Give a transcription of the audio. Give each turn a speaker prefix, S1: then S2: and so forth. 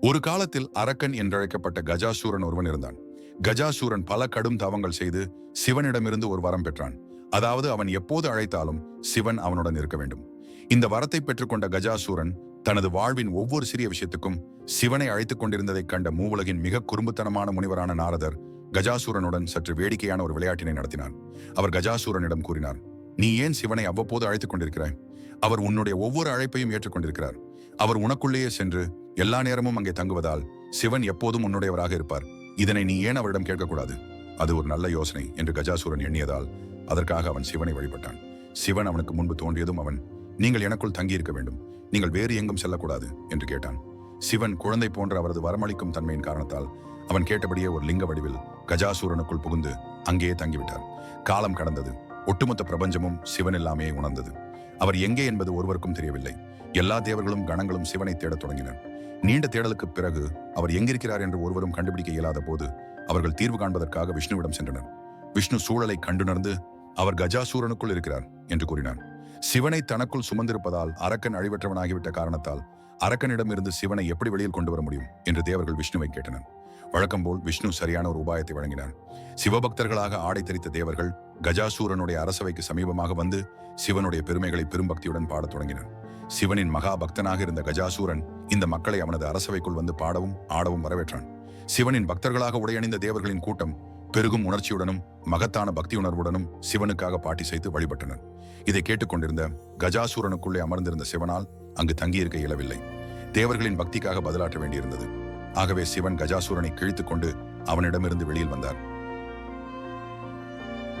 S1: ஒரு காலத்தில் அரக்கன் என்றழைக்கப்பட்ட கஜாசூரன் ஒருவன் இருந்தான். கஜாசூரன் பல கடும் தவங்கள் செய்து சிவனிடமிருந்து ஒரு வரம் பெற்றான். அதாவது அவன் எப்போது அழைத்தாலும் சிவன் அவனுடன் இருக்க வேண்டும். இந்த வரத்தை பெற்றுக்கொண்ட கஜாசூரன் தனது வாழ்வின் ஒவ்வொரு சிறிய விஷயத்துக்கும் சிவனை அழைத்துக் கொண்டிருந்ததைக் கண்ட மூவுலகின் மிக குறும்புத்தனமான முனிவரான நாரதர் கஜாசூரனுடன் சற்று வேடிக்கையான ஒரு விளையாட்டினை நடத்தினார். அவர் கஜாசூரனிடம் கூறினார் நீ ஏன் சிவனை அவ்வப்போது அழைத்துக் கொண்டிருக்கிறாய்? அவர் உன்னுடைய ஒவ்வொரு அழைப்பையும் ஏற்றுக்கொண்டிருக்கிறார். அவர் உனக்குள்ளேயே சென்று எல்லா நேரமும் அங்கே தங்குவதால் சிவன் எப்போதும் உன்னுடையவராக இருப்பார். இதனை நீ ஏன் அவரிடம் கேட்கக்கூடாது? அது ஒரு நல்ல யோசனை என்று கஜாசூரன் எண்ணியதால் அதற்காக அவன் சிவனை வழிபட்டான். சிவன் அவனுக்கு முன்பு தோன்றியதும் அவன் நீங்கள் எனக்குள் தங்கியிருக்க வேண்டும். நீங்கள் வேறு எங்கும் செல்லக்கூடாது என்று கேட்டான். சிவன் குழந்தை போன்ற அவரது வரமளிக்கும் தன்மையின் காரணத்தால் அவன் கேட்டபடியே ஒரு லிங்க வடிவில் கஜாசூரனுக்குள் புகுந்து அங்கேயே தங்கிவிட்டார். காலம் கடந்தது. ஒட்டுமொத்த பிரபஞ்சமும் சிவன் எல்லாமே உணர்ந்தது. அவர் எங்கே என்பது ஒருவருக்கும் தெரியவில்லை. எல்லா தேவர்களும் கணங்களும் சிவனை தேடத் தொடங்கினர். நீண்ட தேடலுக்கு பிறகு அவர் எங்கிருக்கிறார் என்று ஒருவரும் கண்டுபிடிக்க இயலாத போது அவர்கள் தீர்வு காண்பதற்காக விஷ்ணுவிடம் சென்றனர். விஷ்ணு சூழலை கண்டுணர்ந்து அவர் கஜாசூரனுக்குள் இருக்கிறார் என்று கூறினார். சிவனை தனக்குள் சுமந்திருப்பதால் அரக்கன் அழிவற்றவனாகிவிட்ட காரணத்தால் அரக்கனிடம் இருந்து சிவனை எப்படி வெளியில் கொண்டு வர முடியும் என்று தேவர்கள் விஷ்ணுவை கேட்டனர். வழக்கம் போல் விஷ்ணு சரியான ஒரு உபாயத்தை வழங்கினார். சிவபக்தர்களாக ஆடை தரித்த தேவர்கள் கஜாசூரனுடைய அரசவைக்கு சமீபமாக வந்து சிவனுடைய பெருமைகளை பெரும்பக்தியுடன் பாடத் தொடங்கினர். சிவனின் மகா பக்தனாக இருந்த கஜாசூரன் இந்த மக்களை அவனது அரசவைக்குள் வந்து பாடவும் ஆடவும் வரவேற்றான். சிவனின் பக்தர்களாக உடையணிந்த தேவர்களின் கூட்டம் பெருகும் உணர்ச்சியுடனும் மகத்தான பக்தி உணர்வுடனும் சிவனுக்காக பாட்டி செய்து வழிபட்டனர். இதை கேட்டுக்கொண்டிருந்த கஜாசூரனுக்குள்ளே அமர்ந்திருந்த சிவனால் அங்கு தங்கியிருக்க இயலவில்லை. தேவர்களின் பக்திக்காக பதிலாற்ற வேண்டியிருந்தது. ஆகவே சிவன் கஜாசூரனை கிழித்துக் கொண்டு அவனிடமிருந்து வெளியில் வந்தார்.